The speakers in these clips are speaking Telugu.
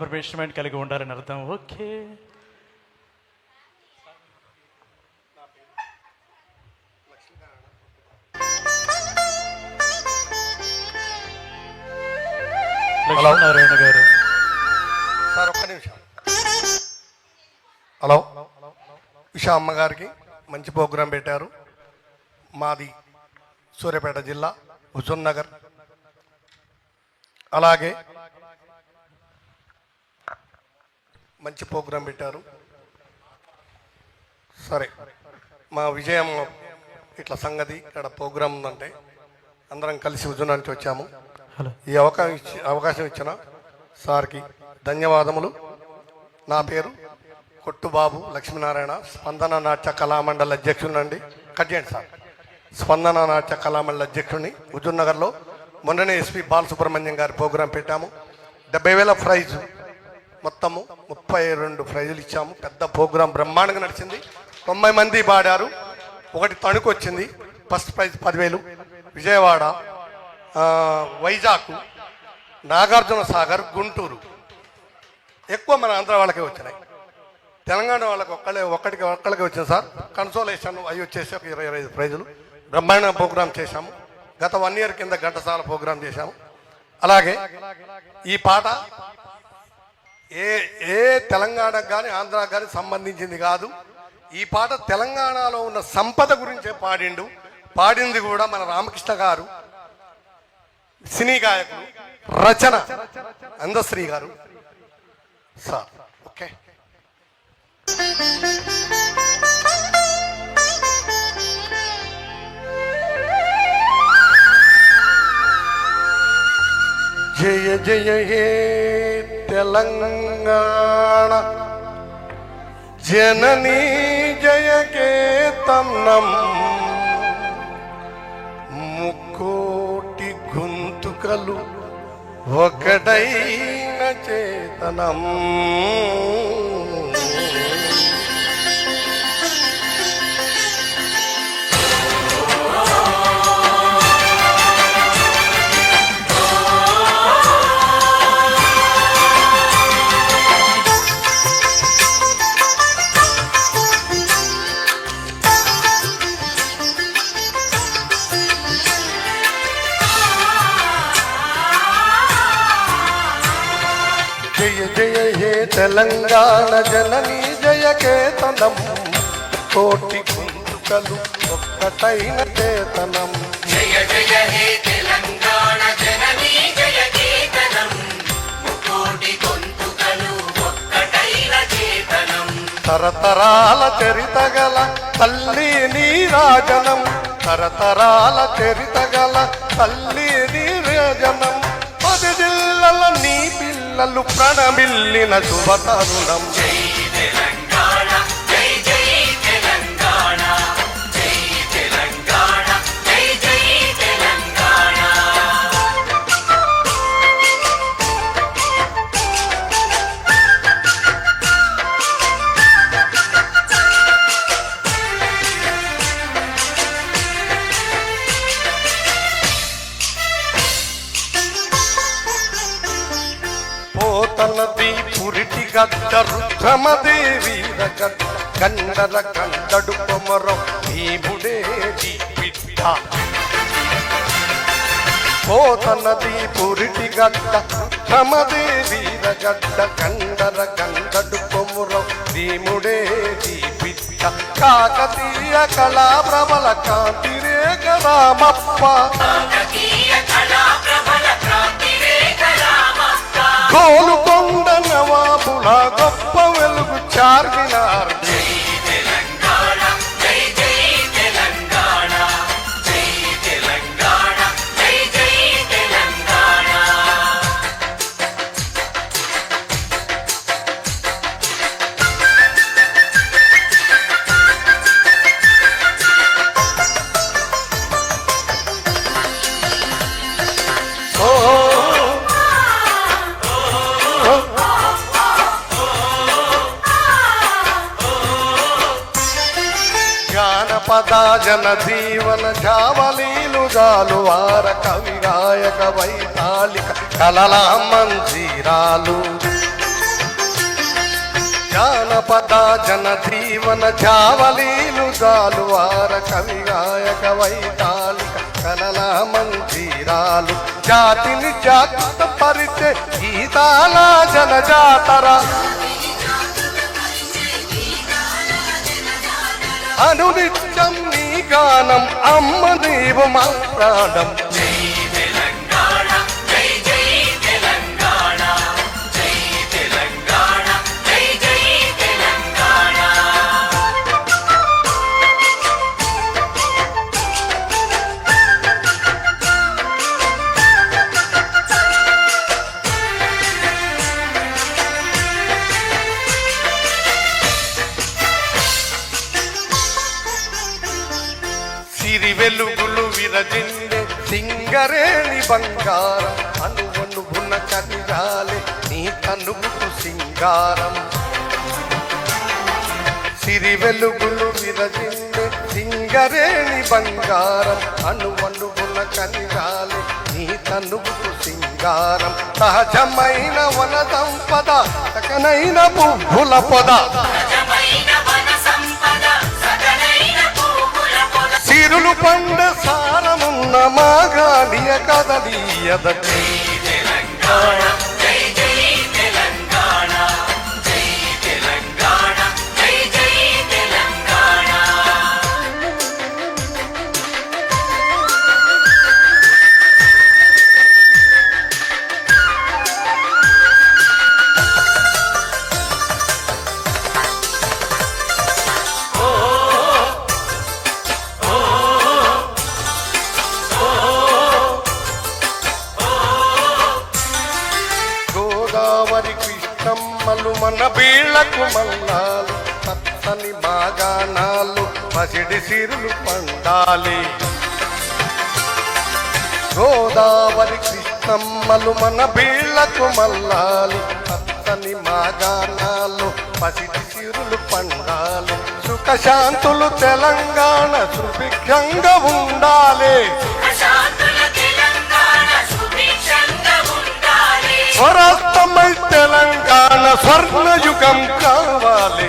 పర్మిషన్మెంట్ కలిగి ఉండాలని అర్థం. ఓకే. నారాయణ గారు. సార్ ఒక్క నిమిషం. హలో. ఉషా అమ్మగారికి మంచి ప్రోగ్రాం పెట్టారు. మాది సూర్యాపేట జిల్లా హుజూర్ నగర్. అలాగే మంచి ప్రోగ్రాం పెట్టారు. సరే మా విజయం ఇట్లా సంగతి ఇక్కడ ప్రోగ్రాం ఉందంటే అందరం కలిసి నుంచి వచ్చాము. ఈ అవకాశం ఇచ్చి అవకాశం ఇచ్చిన సార్కి ధన్యవాదములు. నా పేరు కొట్టుబాబు లక్ష్మీనారాయణ. స్పందన నాట్య కళామండలి అధ్యక్షుడినండి కట్ చేయండి సార్. స్పందన నాట్య కళామండలి అధ్యక్షుడిని హుజూర్ నగర్లో మొన్ననే ఎస్పి బాలసుబ్రహ్మణ్యం గారి ప్రోగ్రాం పెట్టాము. డెబ్బై వేల ప్రైజ్ మొత్తము ముప్పై రెండు ప్రైజులు ఇచ్చాము. పెద్ద ప్రోగ్రాం బ్రహ్మాండంగా నడిచింది. తొంభై మంది పాడారు. ఒకటి తణుకు వచ్చింది. ఫస్ట్ ప్రైజ్ పదివేలు. విజయవాడ వైజాగ్ నాగార్జున సాగర్ గుంటూరు. ఎక్కువ మన ఆంధ్ర వాళ్ళకే వచ్చినాయి. తెలంగాణ వాళ్ళకి ఒక్కళ్ళే ఒక్కడికి ఒక్కళ్ళకి వచ్చింది సార్. కన్సోలేషన్ అవి వచ్చేసి ఒక ఇరవై ఇరవై ఐదు ప్రైజులు. బ్రహ్మాండ ప్రోగ్రామ్ చేశాము. గత వన్ ఇయర్ కింద ఘంటసాల ప్రోగ్రాం చేశాము. అలాగే ఈ పాట ఏ ఏ తెలంగాణకు కానీ ఆంధ్రాకు కానీ సంబంధించింది కాదు. ఈ పాట తెలంగాణలో ఉన్న సంపద గురించే పాడిండు. పాడింది కూడా మన రామకృష్ణ గారు. సినీ గాయకుడు రచన. అందశ్రీ గారు. Sir okay. జయ జయ హే. తెలంగాణ. జననీ జయ కేతనం ముక్కోటి గొంతుకలు ఒకటైన చేతనం. జయ జయ హే తెలంగాణ జననీ జయ కేతనం. కోటి గొంతుకలు ఒక్కటైన చేతనం జయ జయ హే తెలంగాణ జననీ జయ కేతనం. ముకోటి గొంతుకలు ఒక్కటైన చేతనం తరతరాల చరిత గల తల్లి నీరాజనం. తరతరాల చరిత గల తల్లి నీరాజనం. పిల్లలు ప్రణమిల్లిన శుభతరుణం పోతనది పురిటి గడ్డ రుద్రమదేవి గడ్డ కండర కండడు కొమరం భీముడే బిడ్డ పోతనది పురిటి గడ్డ రుద్రమదేవి గడ్డ కండల కండడు కొమరం భీముడే బిడ్డ కాకతీయ కళా ప్రబల కాంతిరేక రామప్ప. గోలుకొండ నవాబుల గొప్ప వెలుగు చార్మినార్ జానపద జన జీవన జావలీలు జాలు వార కవి గాయక వైతాళిక కలలా మంజీరాలు జానపద జన జీవన జావలీలు జాలువార కవి గాయక వైతాళిక కలల మంజీరాలు జాతిని జాగ్రత్త పరిచే గీతాల జనజాతర. అనునిత్యం నీ గానం అమ్మ నీవు మా వెలుగులు విరజిండే సింగరేణి బంగారం అనువనువున కనిరాలే నీ కనుగుకు సింగారం. సిరి వెలుగులు విరజిండే సింగరేణి బంగారం. అనువనువున కనిరాలే నీ కనుగుకు సింగారం. సహజమైన వన సంపద సకనైన పువ్వుల పొద. సిరులు పండ సారమున్న మాగాడియ కదలీయద తెలంగాణ గోదావరి కృష్ణమ్మలు మన బీళ్ళకు మల్లాలు పచ్చని బాగానాలు పసిడి సిరులు పండాలి. గోదావరి కృష్ణమ్మలు మన బీళ్ళకు మల్లాలి పచ్చని మాగానాలు పసిడి సిరులు పండాలి. సుఖశాంతులు తెలంగాణ సుభిక్షంగా ఉండాలి. స్వర్ణయుగం కావాలి.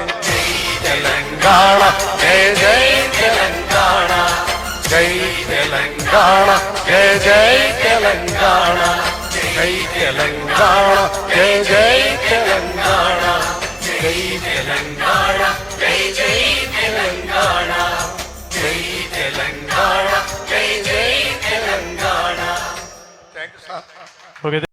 తెలంగాణ జయ జయ తెలంగాణ జై తెలంగాణ జయ జయ తెలంగాణ జై తెలంగాణ జయ జయ తెలంగాణ జై తెలంగాణ జై జై తెలంగాణ జై తెలంగాణ జై జై తెలంగాణ. Thank you sir